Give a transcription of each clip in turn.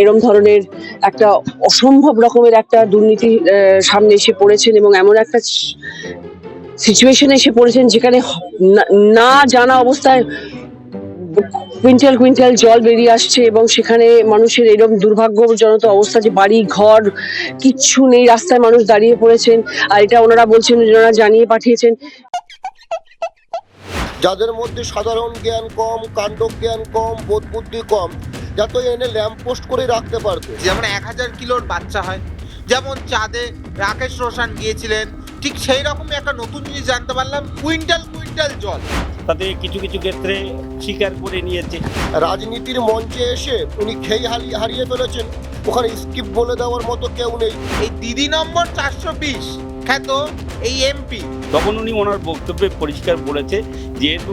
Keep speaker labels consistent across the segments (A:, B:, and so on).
A: এরম ধরনের একটা অসম্ভব রকমের একটা দুর্নীতি সামনে এসে পড়েছেন এবং এমন একটা সিচুয়েশনে এসে পড়েছেন যেখানে না জানা অবস্থায় কুইন্টাল কুইন্টাল জল বেরিয়ে আসছে এবং সেখানে মানুষের এরকম দুর্ভাগ্যজনক অবস্থা যে বাড়ি, ঘর, কিচ্ছু নেই, রাস্তায় মানুষ দাঁড়িয়ে পড়েছেন। আর এটা ওনারা বলছেন, ওনারা জানিয়ে পাঠিয়েছেন।
B: যাদের মধ্যে সাধারণ জ্ঞান কম কাণ্ড জ্ঞান কম বোধ বুদ্ধি কম যাতে এনে ল্যাম্প পোস্ট করে রাখতে পারতো
C: যেমন এক হাজার কিলোর বাচ্চা হয়। যেমন চাঁদে রাকেশ রোশন গিয়েছিলেন ঠিক সেই রকমই একটা নতুন জিনিস জানতে পারলাম কুইন্টাল কুইন্টাল জল।
D: তাতে কিছু কিছু ক্ষেত্রে স্বীকার করে নিয়েছে।
B: রাজনীতির মঞ্চে এসে উনি খেই হারিয়ে হারিয়ে ফেলেছেন। ওখানে স্কিপ বলে দেওয়ার মতো কেউ নেই।
C: এই দিদি নম্বর চারশো বিশ খ্যাত এই এমপি
D: তখন উনি ওনার বক্তব্যে পরিষ্কার বলেছে যেহেতু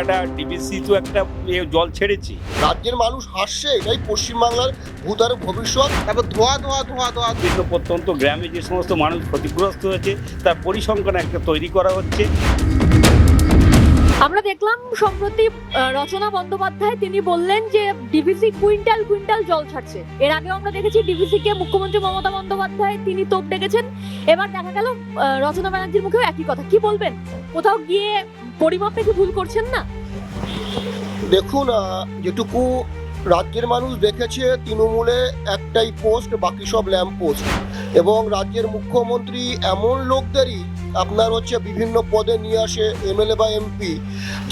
D: একটা ডিবিসি তো একটা জল ছেড়েছি।
B: রাজ্যের মানুষ হাসছে এটাই পশ্চিমবাংলার ভূতার ভবিষ্যৎ।
C: তারপর ধোয়া ধোয়া ধোয়া ধোয়া
D: বিভিন্ন প্রত্যন্ত গ্রামে যে সমস্ত মানুষ ক্ষতিগ্রস্ত হয়েছে তার পরিসংখ্যান একটা তৈরি করা হচ্ছে।
E: আমরা দেখলাম সম্প্রতি রচনা বন্দ্যোপাধ্যায় তিনি বললেন যে ডিভিসি কুইন্টাল কুইন্টাল জল ছাড়ছে। এর আগে আমরা দেখেছি ডিভিসি কে মুখ্যমন্ত্রী মমতা বন্দ্যোপাধ্যায় তিনি তোপ ডেকেছেন। এবার দেখা গেল রচনা ব্যানার্জির মুখেও একই কথা। কি বলবেন? কোথাও গিয়ে পরিমাপে কি ভুল করছেন না?
B: দেখুন যেটুকু রাজ্যের মানুষ দেখেছে, তৃণমূলে একটাই পোস্ট বাকি সব ল্যাম্প পোস্ট এবং রাজ্যের মুখ্যমন্ত্রী এমন লোকদেরই আপনার হচ্ছে বিভিন্ন পদে নিয়ে আসে এমএলএ বা এমপি।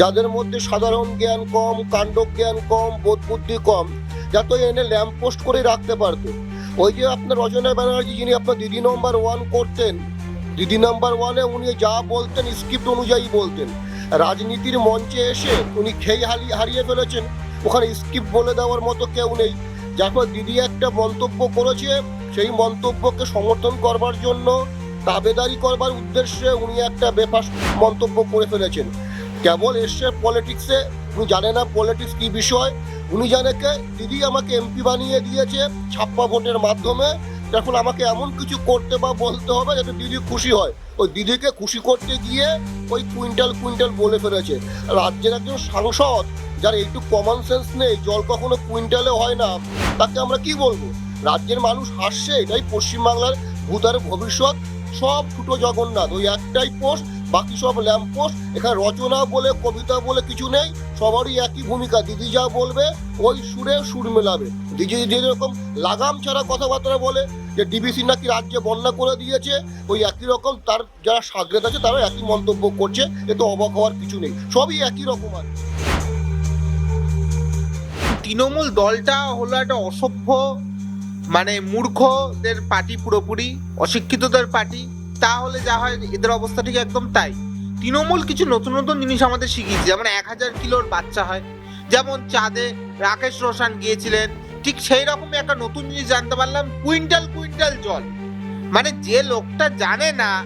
B: যাদের মধ্যে সাধারণ জ্ঞান কম, কাণ্ড জ্ঞান কম, বোধ বুদ্ধি কম, যাতে এনে ল্যাম্প পোস্ট করে রাখতে পারতো। ওই যে আপনার রচনা ব্যানার্জি যিনি আপনার দিদি নম্বর ওয়ান করতেন, দিদি নাম্বার ওয়ানে উনি যা বলতেন স্ক্রিপ্ট অনুযায়ী বলতেন। রাজনীতির মঞ্চে এসে উনি খেই হারিয়ে হারিয়ে ফেলেছেন। ওখানে স্কিপ বলে দেওয়ার মতো কেউ নেই। যারপর দিদি একটা মন্তব্য করেছে, সেই মন্তব্যকে সমর্থন করবার জন্য দাবেদারি করবার উদ্দেশ্যে উনি একটা বেফাস মন্তব্য করে ফেলেছেন। কেবল এসে পলিটিক্সে উনি জানে না পলিটিক্স কি বিষয়। উনি জানে কে, দিদি আমাকে এমপি বানিয়ে দিয়েছে ছাপ্পা ভোটের মাধ্যমে। এখন আমাকে এমন কিছু করতে বা বলতে হবে যাতে দিদি খুশি হয়। ওই দিদিকে খুশি করতে গিয়ে ওই কুইন্টাল কুইন্টাল বলে ফেলেছে। রাজ্যের একজন সাংসদ, যার একটু কমন সেন্স নেই, জল কখনো কুইন্টালে হয় না, তাকে আমরা কি বলব? রাজ্যের মানুষ হাসছে, এটাই পশ্চিমবাংলার ভূতার ভবিষ্যৎ। সব ফুটো জগন্নাথ, ওই একটাই পোস্ট, বাকি সব ল্যাম্প পোস্ট, এখানে রচনা বলে, কবিতা বলে কিছু নেই, সবারই একই ভূমিকা, দিদি যা বলবে, ওই সুরে সুর মেলাবে। দিদি যেরকম লাগাম ছাড়া কথাবার্তা বলে, যে ডিবিসি নাকি রাজ্যে বন্যা করে দিয়েছে, ওই একই রকম তার যারা সাগরেদ আছে তারা একই মন্তব্য করছে, এ তো অবাক হওয়ার কিছু নেই, সবই একই রকম আর
C: তৃণমূল দলটা হলো একটা অসভ্য মানে মূর্খদের পার্টি পুরোপুরি, অশিক্ষিতদের পার্টি, তাহলে যা হয় এদের অবস্থা ঠিক একদম তাই। তৃণমূল কিছু নতুন নতুন জিনিস আমাদের শিখিয়েছে, যেমন এক হাজার কিলোর বাচ্চা হয়, যেমন চাঁদে রাকেশ রোশন গিয়েছিলেন, ঠিক সেই রকমই একটা নতুন জিনিস জানতে পারলাম, কুইন্টাল কুইন্টাল জল। মানে যে লোকটা জানে না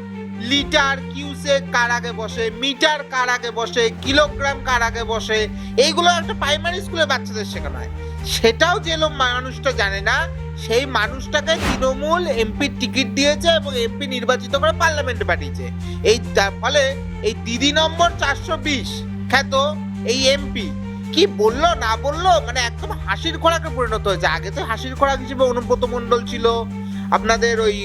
C: লিটার কিউসে কার আগে বসে, মিটার কার আগে বসে, কিলোগ্রাম কার আগে বসে, এইগুলো একটা প্রাইমারি স্কুলে বাচ্চাদের শেখানো হয়। সেটাও যে লোক, মানুষটা জানে না সেই মানুষটাকে তৃণমূল এমপির টিকিট দিয়েছে এবং এমপি নির্বাচিত করে পার্লামেন্টে পাঠিয়েছে। এই তার ফলে এই দিদি নম্বর চারশো বিশ খ্যাত এই এমপি কি বলল, না বলল? মানে একদম হাসির খোরাকে পরিণত হয়েছে। আগে তো হাসির খোরাক হিসেবে অনুব্রত মণ্ডল ছিল। আপনাদের ওই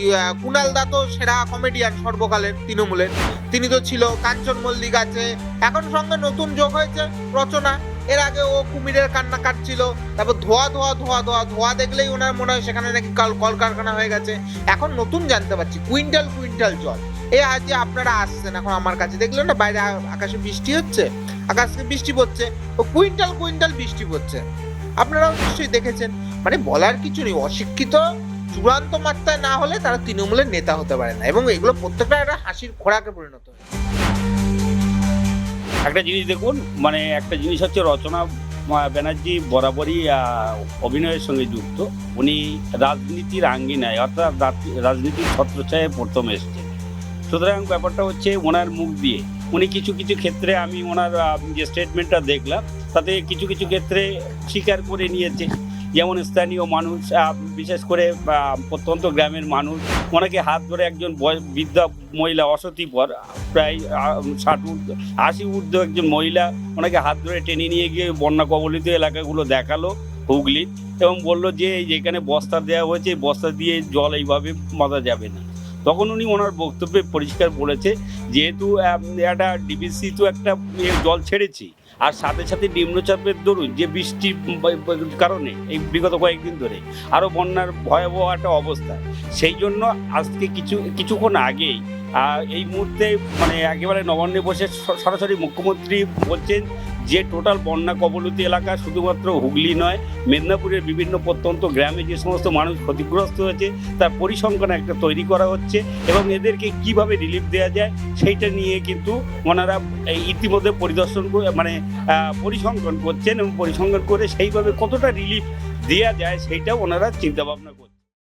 C: কুণাল দা তো সেরা কমেডিয়ান সর্বকালের তৃণমূলের। তিনি তো ছিল কাঞ্চন মল্লিক আছে। এখন সঙ্গে নতুন যোগ হয়েছে রচনা। এর আগে ও কুমিরের কান্না কাটছিল, তারপর ধোয়া ধোয়া ধোয়া ধোয়া ধোয়া দেখলেই ওনার মনে হয় সেখানে নাকি কাল কলকারখানা হয়ে গেছে। এখন নতুন জানতে পারছি, কুইন্টাল কুইন্টাল জল। এ আজ আপনারা আসছেন এখন আমার কাছে, দেখলেন না বাইরে আকাশে বৃষ্টি হচ্ছে? আকাশে বৃষ্টি পড়ছে ও কুইন্টাল কুইন্টাল বৃষ্টি পড়ছে। আপনারাও নিশ্চয়ই দেখেছেন মানে বলার কিছু নেই, অশিক্ষিত, চূড়ান্ত মাত্রায় না হলে তারা তৃণমূলের নেতা হতে পারে না, এবং এগুলো প্রত্যেকটা একটা হাসির খোরাকে পরিণত হয়।
D: একটা জিনিস দেখুন মানে একটা জিনিস হচ্ছে রচনা ব্যানার্জি বরাবরই অভিনয়ের সঙ্গে যুক্ত। উনি রাজনীতির আঙ্গিনায়, অর্থাৎ রাজনীতির ছত্রছায়ে প্রথম এসছে সুতরাং ব্যাপারটা হচ্ছে ওনার মুখ দিয়ে। উনি কিছু কিছু ক্ষেত্রে আমি ওনার যে স্টেটমেন্টটা দেখলাম, তাতে কিছু কিছু ক্ষেত্রে স্বীকার করে নিয়েছে। যেমন স্থানীয় মানুষ বিশেষ করে প্রত্যন্ত গ্রামের মানুষ ওনাকে হাত ধরে একজন বৃদ্ধা মহিলা, অসতিপর, প্রায় ষাট ঊর্ধ্ব, আশি ঊর্ধ্ব একজন মহিলা ওনাকে হাত ধরে টেনে নিয়ে গিয়ে বন্যা কবলিত এলাকাগুলো দেখাল হুগলি এবং বলল যে যেখানে বস্তা দেওয়া হয়েছে বস্তা দিয়ে জল এইভাবে মাজা যাবে না। তখন উনি ওনার বক্তব্যে পরিষ্কার বলেছে, যেহেতু একটা ডিবিসি তো একটা জল ছেড়েছি আর সাথে সাথে নিম্নচাপের দরুন যে বৃষ্টির কারণে এই বিগত কয়েকদিন ধরে আরও বন্যার ভয়াবহ একটা অবস্থা। সেই জন্য আজকে কিছু, কিছুক্ষণ আগেই এই মুহূর্তে মানে একেবারে নবান্নে বসে সরাসরি মুখ্যমন্ত্রী বলছেন যে টোটাল বন্যা কবলিত এলাকা শুধুমাত্র হুগলি নয়, মেদিনীপুরের বিভিন্ন প্রত্যন্ত গ্রামে যে সমস্ত মানুষ ক্ষতিগ্রস্ত হয়েছে, তার পরিসংখ্যান একটা তৈরি করা হচ্ছে এবং এদেরকে কীভাবে রিলিফ দেওয়া যায় সেইটা নিয়ে কিন্তু ওনারা ইতিমধ্যে পরিদর্শন করে মানে পরিসংখ্যান করছেন এবং পরিসংখ্যান করে সেইভাবে কতটা রিলিফ দেওয়া যায় সেইটাও ওনারা চিন্তা ভাবনা করছেন।